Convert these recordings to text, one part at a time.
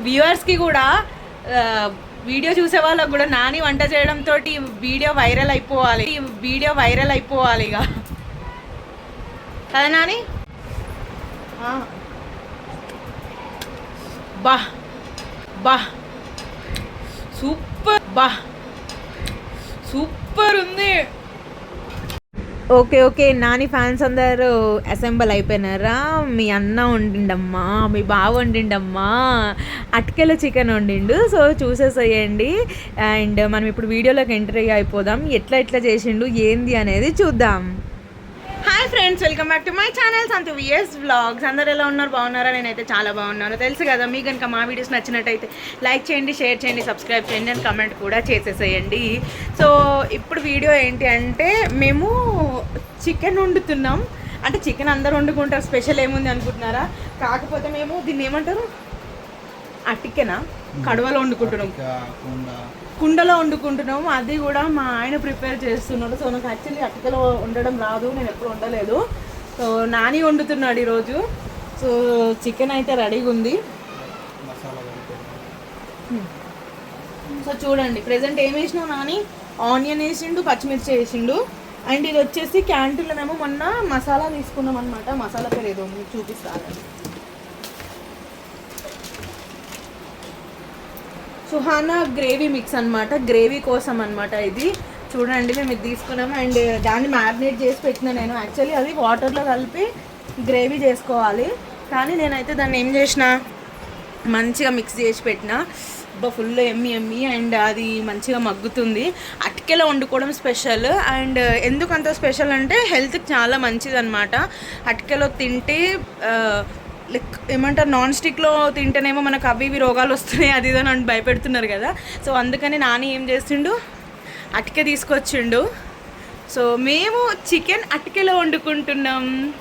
వ్యూవర్స్కి కూడా వీడియో చూసే వాళ్ళకు కూడా నాని వంట చేయడంతో వీడియో వైరల్ అయిపోవాలి. వీడియో వైరల్ అయిపోవాలి ఇక. కదా నాని? బా. బా. సూపర్. బా. సూపర్ ఉంది. Okay okay. నాని ఫ్యాన్స్ అందరూ అసెంబుల్ అయిపోయినారా? మీ అన్న వండిండమ్మా మీ బావ వండిండమ్మా అటుకెల చికెన్ వండిండు. సో చూసేసేయండి. అండ్ మనం ఇప్పుడు వీడియోలోకి ఎంటర్ అయ్యి అయిపోదాం. ఎట్లా ఎట్లా చేసిండు ఏంది అనేది చూద్దాం. Hi friends welcome back to my channel Santha VS vlogs అందరు ఎలా ఉన్నారు? బాగున్నారా? నేనైతే చాలా బాగున్నాను. తెలుసు కదా మీకు కనుక మా వీడియోస్ నచ్చినట్టయితే లైక్ చేయండి షేర్ చేయండి సబ్స్క్రైబ్ చేయండి అండ్ కమెంట్ కూడా చేసేసేయండి. సో ఇప్పుడు వీడియో ఏంటి అంటే మేము చికెన్ వండుతున్నాం. అంటే చికెన్ అందరు వండుకుంటారు స్పెషల్ ఏముంది అనుకుంటున్నారా? కాకపోతే మేము దీన్ని ఏమంటారు? ఆ టికెనా కడవలో వండుకుంటున్నాం. కుండలో వండుకుంటున్నాం. అది కూడా మా ఆయన ప్రిపేర్ చేస్తున్నాడు. సో నాకు యాక్చువల్లీ అటుకలో వండడం రాదు. నేను ఎప్పుడు వండలేదు. సో నాని వండుతున్నాడు ఈరోజు. సో చికెన్ అయితే రెడీగా ఉంది. సో చూడండి. ప్రజెంట్ ఏం వేసినావు నాని? ఆనియన్ వేసిండు పచ్చిమిర్చి వేసిండు. అండ్ ఇది వచ్చేసి క్యాంటీన్లో మేము మొన్న మసాలా తీసుకున్నాం అనమాట మసాలా పేరు ఏదో మీకు సుహానా గ్రేవీ మిక్స్ అన్నమాట. గ్రేవీ కోసం అన్నమాట ఇది. చూడండి మేము ఇది తీసుకున్నాము. అండ్ uh, దాన్ని మ్యారినేట్ చేసి పెట్టిన నేను. యాక్చువల్లీ అది వాటర్లో కలిపి గ్రేవీ చేసుకోవాలి. కానీ నేనైతే దాన్ని ఏం చేసిన? మంచిగా మిక్స్ చేసి పెట్టిన. Full yummy yummy. అండ్ అది మంచిగా మగ్గుతుంది. అటుకెలో వండుకోవడం స్పెషల్ అండ్ uh, ఎందుకంత స్పెషల్ అంటే హెల్త్కి చాలా మంచిది అనమాట అటుకెలో తింటే uh, లైక్ ఏమంటారు నాన్ స్టిక్లో తింటేనేమో మనకు అవి ఇవి రోగాలు వస్తున్నాయి అది ఇది అని భయపెడుతున్నారు కదా. సో అందుకని నాని ఏం చేసిండు? అటికే తీసుకొచ్చిండు. సో మేము చికెన్ అటికెలో వండుకుంటున్నాం.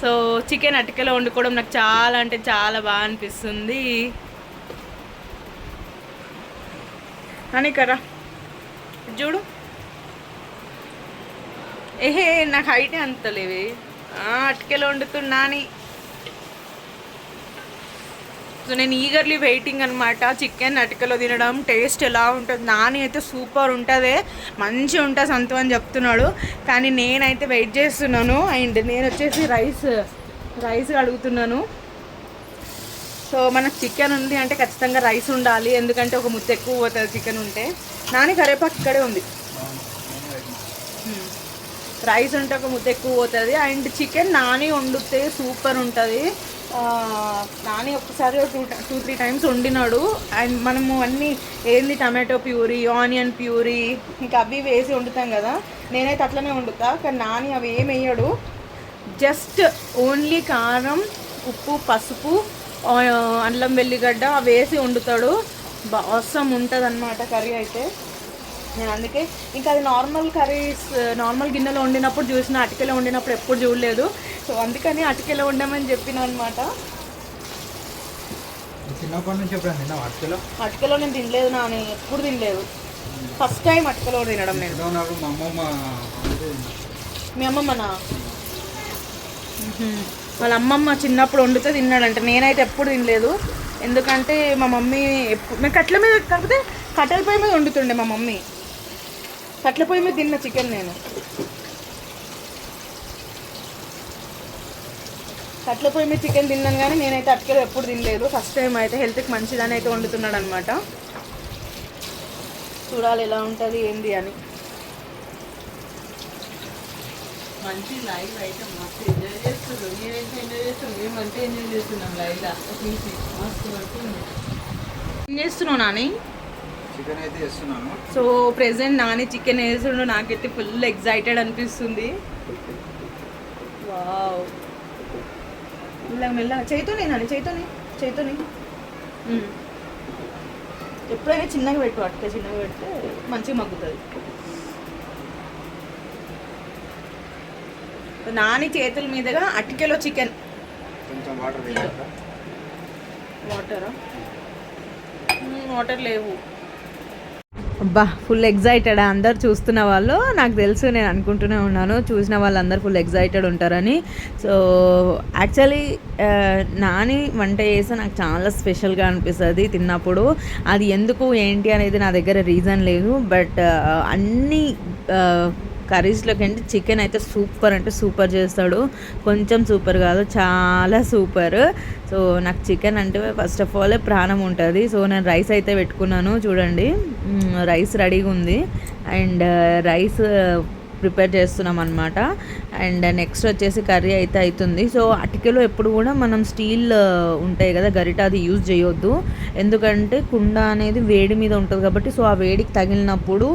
సో చికెన్ అటికెలో వండుకోవడం నాకు చాలా అంటే చాలా బాగా అనిపిస్తుంది. అని కరా చూడు. ఏహే నాకు హైటే అంత లేవి. అటుకెలో వండుతున్నా అని సో నేను ఈగర్లీ వెయిటింగ్ అనమాట చికెన్ అటుకలో తినడం టేస్ట్ ఎలా ఉంటుంది నాని అయితే సూపర్ ఉంటుంది మంచిగా ఉంటుంది సంతు అని చెప్తున్నాడు. కానీ నేనైతే వెయిట్ చేస్తున్నాను. అండ్ నేను వచ్చేసి రైస్ రైస్ అడుగుతున్నాను. సో మనకు చికెన్ ఉంది అంటే ఖచ్చితంగా రైస్ ఉండాలి. ఎందుకంటే ఒక ముద్ద ఎక్కువ పోతుంది చికెన్ ఉంటే. నాని కరేపాకు ఇక్కడే ఉంది. Hmm. రైస్ ఉంటే ఒక ముద్ద ఎక్కువ పోతుంది. అండ్ చికెన్ నాని వండితే సూపర్ ఉంటుంది. నాని ఒకసారి టూ టూ త్రీ టైమ్స్ వండినాడు. అండ్ మనము అన్నీ ఏంది టమాటో ప్యూరీ ఆనియన్ ప్యూరీ ఇంకా అవి వేసి వండుతాం కదా. నేనైతే అట్లనే వండుతా కానీ నాని అవి ఏం వేయడు. జస్ట్ ఓన్లీ కారం ఉప్పు పసుపు అల్లం వెల్లిగడ్డ అవి వేసి వండుతాడు. అవసరం ఉంటుంది అనమాట కర్రీ అయితే. నేను అందుకే ఇంకా అది నార్మల్ కర్రీస్ నార్మల్ గిన్నెలో వండినప్పుడు చూసిన అటికెలో వండినప్పుడు ఎప్పుడు చూడలేదు. సో అందుకని అటికెలో వండమని చెప్పిన అనమాట చిన్నప్పటి నుంచి ఎప్పుడైనా తిన్నావు అటుకలో అటికెలో నేను తినలేదు నా నేను ఎప్పుడు తినలేదు. ఫస్ట్ టైం అటికెలో తినడం నేను. మా అమ్మమ్మ అంటే మీ అమ్మమ్మనా. వాళ్ళ అమ్మమ్మ చిన్నప్పుడు వండితే తిన్నాడంట. నేనైతే ఎప్పుడు తినలేదు. ఎందుకంటే మా మమ్మీ ఎప్పుడు మేము కట్ల మీద కాకపోతే కట్టెల పొయ్యి మీద వండుతుండే మా మమ్మీ. కట్ల పొయ్యి మీద తిన్న చికెన్ నేను. కట్ల పొయ్యి మీద చికెన్ తిన్నాను కానీ నేనైతే అటుకెలో ఎప్పుడు తినలేదు. ఫస్ట్ టైం అయితే హెల్త్కి మంచిదని అయితే వండుతున్నాడు అనమాట చూడాలి ఎలా ఉంటుంది ఏంది అని. మంచి లైవ్ అయితే మస్తు ఎంజాయ్ చేస్తున్నారు నేనైతే ఎంజాయ్ చేస్తున్నాను మేము అంతే ఎంజాయ్ చేస్తున్నాం లైవ్లో మస్తు పడుతుంది ఏం చేస్తున్నావు Nani? So present Nani chicken వేస్తుండు నాకైతే ఫుల్ ఎగ్జైటెడ్ అనిపిస్తుంది. వావ్. మెల్లగా మెల్లగా చేయితోనే నాని చేయితోనే చేయితోనే. ఎప్పుడైనా చిన్నగా పెట్టు అట్టే చిన్నగా పెడితే మంచిగా మగ్గుతుంది. నాని చేతుల మీదుగా అటికెలో చికెన్. వాటరా వాటర్ లేవు. అబ్బా ఫుల్ ఎగ్జైటెడ్ అందరు చూస్తున్న వాళ్ళు నాకు తెలుసు నేను అనుకుంటూనే ఉన్నాను చూసిన వాళ్ళందరూ ఫుల్ ఎగ్జైటెడ్ ఉంటారని. సో యాక్చువల్లీ నాని వంట చేస్తే నాకు చాలా స్పెషల్గా అనిపిస్తుంది తిన్నప్పుడు. అది ఎందుకు ఏంటి అనేది నా దగ్గర రీజన్ లేదు బట్ అన్ని కర్రీస్లోకి అంటే చికెన్ అయితే సూపర్ అంటే సూపర్ చేస్తాడు. కొంచెం సూపర్ కాదు చాలా సూపర్. సో నాకు చికెన్ అంటే ఫస్ట్ ఆఫ్ ఆల్ ప్రాణం ఉంటుంది. సో నేను రైస్ అయితే పెట్టుకున్నాను చూడండి. రైస్ రెడీగా ఉంది. అండ్ రైస్ ప్రిపేర్ చేస్తున్నాం అనమాట అండ్ నెక్స్ట్ వచ్చేసి కర్రీ అయితే అవుతుంది. సో అటికెలో ఎప్పుడు కూడా మనం స్టీల్ ఉంటాయి కదా గరిట అది యూజ్ చేయొద్దు. ఎందుకంటే కుండ అనేది వేడి మీద ఉంటుంది కాబట్టి సో ఆ వేడికి తగిలినప్పుడు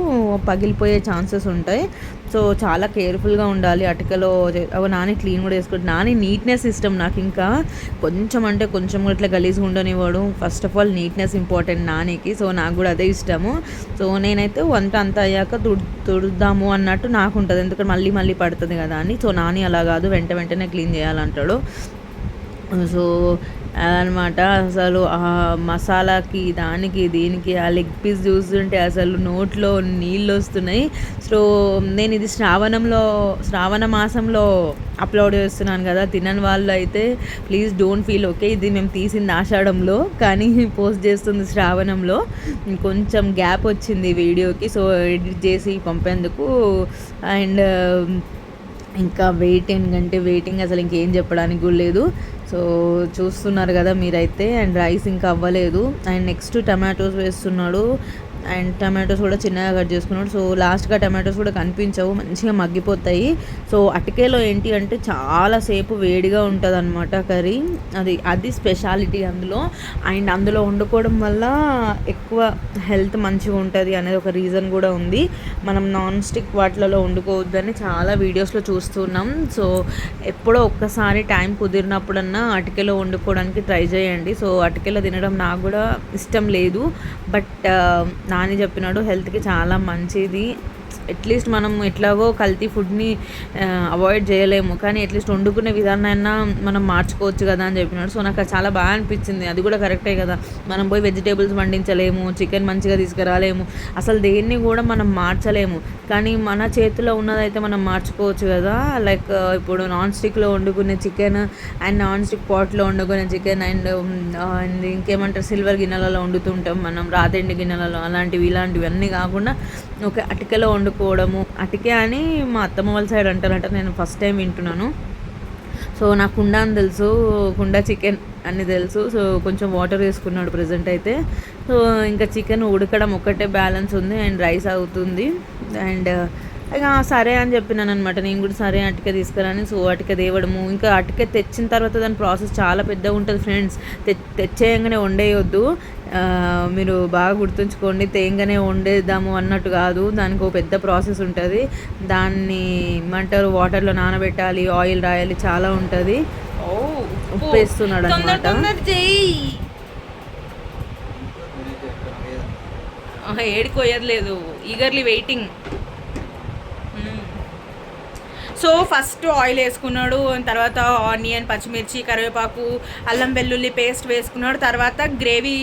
పగిలిపోయే ఛాన్సెస్ ఉంటాయి. సో చాలా కేర్ఫుల్గా ఉండాలి అటికలో. అవి నాని క్లీన్ కూడా చేసుకుంటు నాని నీట్నెస్ ఇష్టం నాకు ఇంకా కొంచెం అంటే కొంచెం కూడా ఇట్లా గలీజ్గా ఉండనివ్వడు. First of all neatness important నానికి. సో నాకు కూడా అదే ఇష్టము. సో నేనైతే వంట అంతా అయ్యాక తుడు తుడుద్దాము అన్నట్టు నాకు ఉంటుంది. ఎందుకంటే మళ్ళీ మళ్ళీ పడుతుంది కదా అని సో నాని అలా కాదు వెంట వెంటనే క్లీన్ చేయాలంటాడు. సో అదనమాట అసలు ఆ మసాలాకి దానికి దీనికి ఆ లెగ్ పీస్ చూస్తుంటే అసలు నోట్లో నీళ్ళు వస్తున్నాయి. సో నేను ఇది శ్రావణంలో శ్రావణ మాసంలో అప్లోడ్ చేస్తున్నాను కదా తినని వాళ్ళు అయితే ప్లీజ్ డోంట్ ఫీల్ ఓకే ఇది మేము తీసింది ఆషాఢంలో కానీ పోస్ట్ చేస్తుంది శ్రావణంలో. కొంచెం గ్యాప్ వచ్చింది వీడియోకి సో ఎడిట్ చేసి పంపేందుకు. అండ్ ఇంకా వెయిటింగ్ అంటే వెయిటింగ్ అసలు ఇంకేం చెప్పడానికి కూడా లేదు. సో చూస్తున్నారు కదా మీరైతే అండ్ రైస్ ఇంకా అవ్వలేదు. అండ్ నెక్స్ట్ టమాటోస్ వేస్తున్నాడు. అండ్ టమాటోస్ కూడా చిన్నగా కట్ చేసుకున్నాడు. సో లాస్ట్గా టమాటోస్ కూడా కనిపించవు మంచిగా మగ్గిపోతాయి. సో అటికేలో ఏంటి అంటే చాలా సేపు వేడిగా ఉంటుంది అనమాట కర్రీ. అది అది స్పెషాలిటీ అందులో. అండ్ అందులో వండుకోవడం వల్ల ఎక్కువ హెల్త్ మంచిగా ఉంటుంది అనేది ఒక రీజన్ కూడా ఉంది. మనం నాన్ స్టిక్ వాటిలలో వండుకోవద్దని చాలా వీడియోస్లో చూస్తున్నాం. సో ఎప్పుడో ఒక్కసారి టైం కుదిరినప్పుడన్నా అటికెలో వండుకోవడానికి ట్రై చేయండి. సో అటికెలో తినడం నాకు కూడా ఇష్టం లేదు. బట్ నాని చెప్పినాడు హెల్త్కి చాలా మంచిది. అట్లీస్ట్ మనం ఎట్లాగో కల్తీ ఫుడ్ని అవాయిడ్ చేయలేము. కానీ అట్లీస్ట్ వండుకునే విధానాన్ని మనం మార్చుకోవచ్చు కదా అని చెప్పినాడు. సో నాకు అది చాలా బాగా అనిపించింది. అది కూడా కరెక్టే కదా. మనం పోయి వెజిటేబుల్స్ పండించలేము చికెన్ మంచిగా తీసుకురాలేము. అసలు దేన్ని కూడా మనం మార్చలేము. కానీ మన చేతిలో ఉన్నదైతే మనం మార్చుకోవచ్చు కదా. లైక్ ఇప్పుడు నాన్ స్టిక్లో వండుకునే చికెన్ అండ్ నాన్ స్టిక్ పాట్లో వండుకునే చికెన్ అండ్ అండ్ ఇంకేమంటారు సిల్వర్ గిన్నెలలో వండుతుంటాం మనం రాతెండి గిన్నెలలో. అలాంటివి ఇలాంటివి అన్నీ కాకుండా ఒక అటికెలో వండుకోవడము. అటికే అని మా అత్తమ్మ వాళ్ళ సైడ్ అంటారంట నేను ఫస్ట్ టైం వింటున్నాను. సో నాకు కుండ అని తెలుసు కుండ చికెన్ అని తెలుసు సో కొంచెం వాటర్ వేసుకున్నాడు ప్రజెంట్ అయితే. సో ఇంకా చికెన్ ఉడకడం ఒక్కటే బ్యాలెన్స్ ఉంది అండ్ రైస్ అవుతుంది. అండ్ ఇక సరే అని చెప్పినాను అనమాట నేను కూడా సరే అటుక తీసుకురాని సో అటుక తేవడము. ఇంకా అటుక తెచ్చిన తర్వాత దాని ప్రాసెస్ చాలా పెద్దగా ఉంటుంది ఫ్రెండ్స్. తె తెచ్చేయంగానే వండేయొద్దు. మీరు బాగా గుర్తుంచుకోండి తేయంగానే వండేద్దాము అన్నట్టు కాదు. దానికి ఒక పెద్ద ప్రాసెస్ ఉంటుంది. దాన్ని ఏమంటారు వాటర్లో నానబెట్టాలి ఆయిల్ రాయాలి చాలా ఉంటుంది. ఉప్పు. వేస్తున్నాడు అనమాట. ఏడుకోయట్లేదు. Eagerly waiting so first oil వేసుకున్నాడు తర్వాత ఆనియన్ పచ్చిమిర్చి కరివేపాకు అల్లం వెల్లుల్లి పేస్ట్ వేసుకున్నాడు తర్వాత గ్రేవీ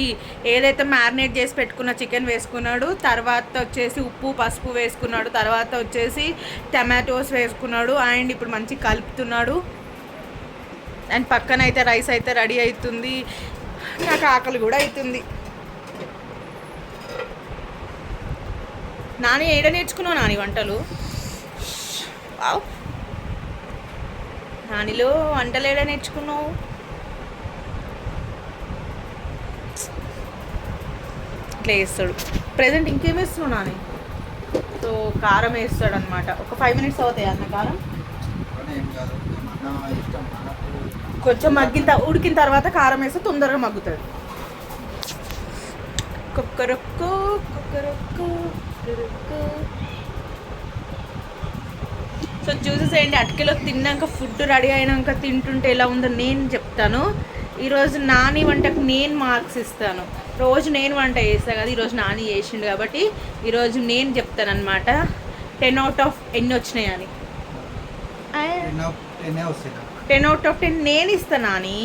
ఏదైతే మ్యారినేట్ చేసి పెట్టుకున్న చికెన్ వేసుకున్నాడు తర్వాత వచ్చేసి ఉప్పు పసుపు వేసుకున్నాడు తర్వాత వచ్చేసి టమాటోస్ వేసుకున్నాడు అండ్ ఇప్పుడు మంచి కలుపుతున్నాడు. అండ్ పక్కన అయితే రైస్ అయితే రెడీ అవుతుంది. నాకు ఆకలి కూడా అవుతుంది. నాని ఏడ నేర్చుకున్నావు నాని వంటలు? వావ్. నానిలో వంటలు ఏడ నేర్చుకున్నావు? ఇట్లా వేస్తాడు ప్రజెంట్ ఇంకేం వేస్తున్నావు నాని? సో కారం వేస్తాడు అనమాట ఒక ఫైవ్ మినిట్స్ అవుతాయి అన్న కారం? కొంచెం మగ్గిన ఉడికిన తర్వాత కారం వేస్తే తొందరగా మగ్గుతాడు కుక్కరొక్కో కుక్కరొక్కో కుక్కరొక్కో. సో చూసేసేయండి అటుకెలో తిన్నాక ఫుడ్ రెడీ అయినాక తింటుంటే ఎలా ఉందో నేను చెప్తాను. ఈరోజు నాని వంటకు నేను మార్క్స్ ఇస్తాను. రోజు నేను వంట చేస్తాను కదా ఈరోజు నాని చేసిండు కాబట్టి ఈరోజు నేను చెప్తాను అనమాట టెన్ అవుట్ ఆఫ్ ఎన్ని వచ్చినాయి అని. టెన్ అవుట్ ఆఫ్ టెన్ నేను ఇస్తాను నాని.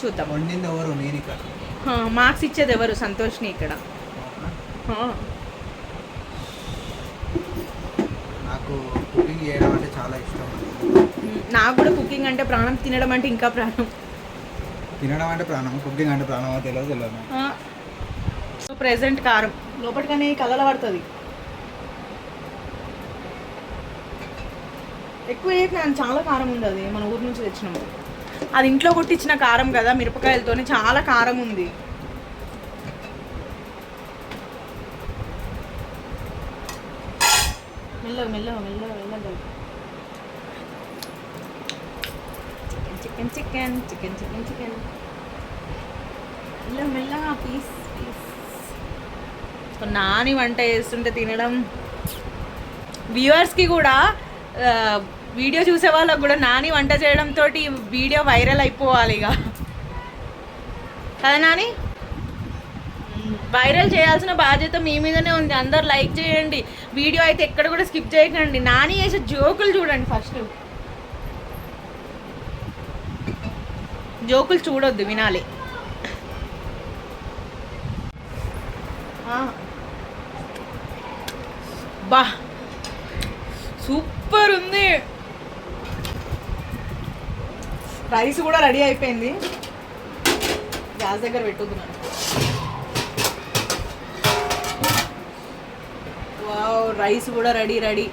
చూద్దాం. మార్క్స్ ఇచ్చేది ఎవరు? సంతోష్ని ఇక్కడ ఆ. నాకు కుకింగ్ చేయడం అంటే చాలా ఇష్టం. నాకు కూడా కుకింగ్ అంటే ప్రాణం తినడం అంటే ఇంకా ప్రాణం. తినడం అంటే ప్రాణం కుకింగ్ అంటే ప్రాణమో తెలియదు తెలియదు సో ప్రెసెంట్ కారం. లోపలికనే కలల పడుతుంది. ఎక్కువ వేయకు చాలా కారం ఉంది అది మన ఊరు నుంచి తెచ్చినాము. అది ఇంట్లో కొట్టించిన కారం కదా మిరపకాయలతోనే చాలా కారం ఉంది. మెల్లగా మెల్లగా మెల్లగా మెల్లగా. Chicken chicken chicken chicken chicken మెల్లగా మెల్లగా పీస్ పీస్ నాని వంట చేస్తుంటే తినడం. వ్యూవర్స్కి కూడా వీడియో చూసే వాళ్ళకి కూడా నాని వంట చేయడంతో వీడియో వైరల్ అయిపోవాలి ఇక. కదా నాని? వైరల్ చేయాల్సిన బాధ్యత మీ మీదనే ఉంది. అందరు లైక్ చేయండి. వీడియో అయితే ఎక్కడ కూడా స్కిప్ చేయకండి. నాని చేసే జోకులు చూడండి ఫస్ట్. జోకులు చూడొద్దు వినాలి. ఆ. బా. సూపర్ ఉంది. రైస్ కూడా రెడీ అయిపోయింది. గ్యాస్ దగ్గర పెట్టుకున్నాను వావ్ రైస్ కూడా రెడీ రెడీ.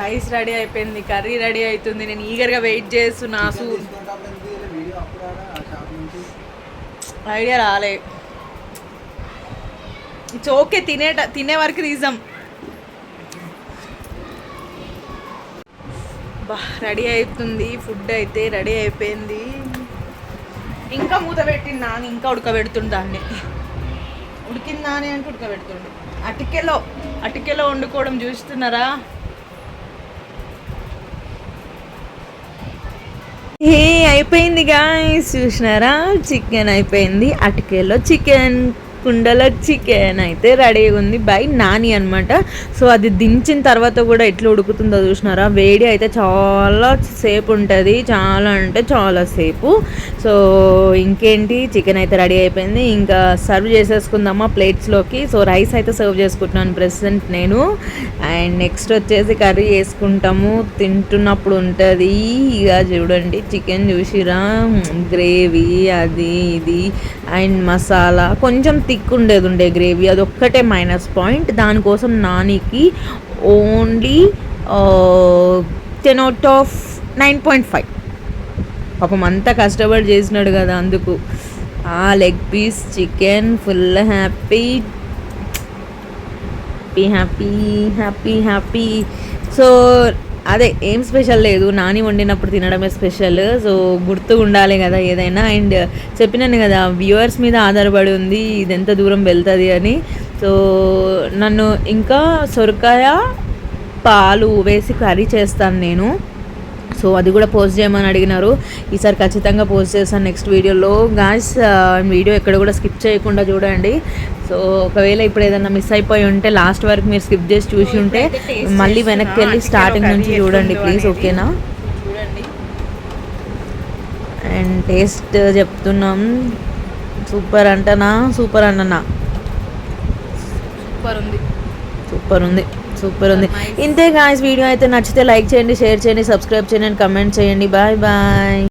రైస్ రెడీ అయిపోయింది కర్రీ రెడీ అవుతుంది. నేను ఈగర్గా వెయిట్ చేస్తున్నా ఐడియా రాలే. ఇట్స్ ఓకే తినే తినే వరకు తీసాం బా రెడీ అవుతుంది. ఫుడ్ అయితే రెడీ అయిపోయింది. ఇంకా మూత పెట్టింది నాని ఇంకా ఉడకబెడుతుంది దాన్ని. ఉడికిందా అని అంటే ఉడకబెడుతుండు అటికెలో అటికెలో వండుకోవడం చూస్తున్నారా? ఏ అయిపోయింది గాయస్ చూసినారా? చికెన్ అయిపోయింది. అటుకేలో చికెన్ కుండలో చికెన్ అయితే రెడీగా ఉంది బై నాని అనమాట సో అది దించిన తర్వాత కూడా ఎట్లా ఉడుకుతుందో చూసినారా? వేడి అయితే చాలా సేపు ఉంటుంది. చాలా అంటే చాలా సేపు. సో ఇంకేంటి? చికెన్ అయితే రెడీ అయిపోయింది. ఇంకా సర్వ్ చేసేసుకుందామా ప్లేట్స్లోకి. సో రైస్ అయితే సర్వ్ చేసుకుంటున్నాను ప్రెసెంట్ నేను. అండ్ నెక్స్ట్ వచ్చేసి కర్రీ వేసుకుంటాము తింటున్నప్పుడు ఉంటుంది. ఇక చూడండి చికెన్ చూసిరా? గ్రేవీ అది ఇది. అండ్ మసాలా. కొంచెం థిక్ ఉండేది ఉండే గ్రేవీ. అది ఒక్కటే మైనస్ పాయింట్. దానికోసం నానికి only ten out of nine point five. పాపం అంతా కష్టపడి చేసినాడు కదా అందుకు. ఆ leg piece chicken full happy happy. Happy happy happy. So అదే ఏం స్పెషల్ లేదు. నాని వండినప్పుడు తినడమే స్పెషల్ సో గుర్తు ఉండాలి కదా ఏదైనా. అండ్ చెప్పినాను కదా వ్యూవర్స్ మీద ఆధారపడి ఉంది ఇది ఎంత దూరం వెళ్తుంది అని. సో నన్ను ఇంకా సొరకాయ పాలు వేసి కర్రీ చేస్తాను నేను. సో అది కూడా పోస్ట్ చేయమని అడిగినారు. ఈసారి ఖచ్చితంగా పోస్ట్ చేస్తాను నెక్స్ట్ వీడియోలో. గాయస్ వీడియో ఎక్కడ కూడా స్కిప్ చేయకుండా చూడండి. సో ఒకవేళ ఇప్పుడు ఏదైనా మిస్ అయిపోయి ఉంటే లాస్ట్ వరకు మీరు స్కిప్ చేసి చూసి ఉంటే మళ్ళీ. వెనక్కి వెళ్ళి స్టార్టింగ్ నుంచి చూడండి ప్లీజ్. ఓకేనా చూడండి అండ్ టేస్ట్ చెప్తున్నాం. సూపర్ అంటనా? సూపర్ అంటనా సూపర్ ఉంది. సూపర్ ఉంది. సూపర్ ఉంది. ఇంతే గాయస్ వీడియో అయితే నచ్చితే లైక్ చేయండి షేర్ చేయండి సబ్స్క్రైబ్ చేయండి కమెంట్ చేయండి. Bye bye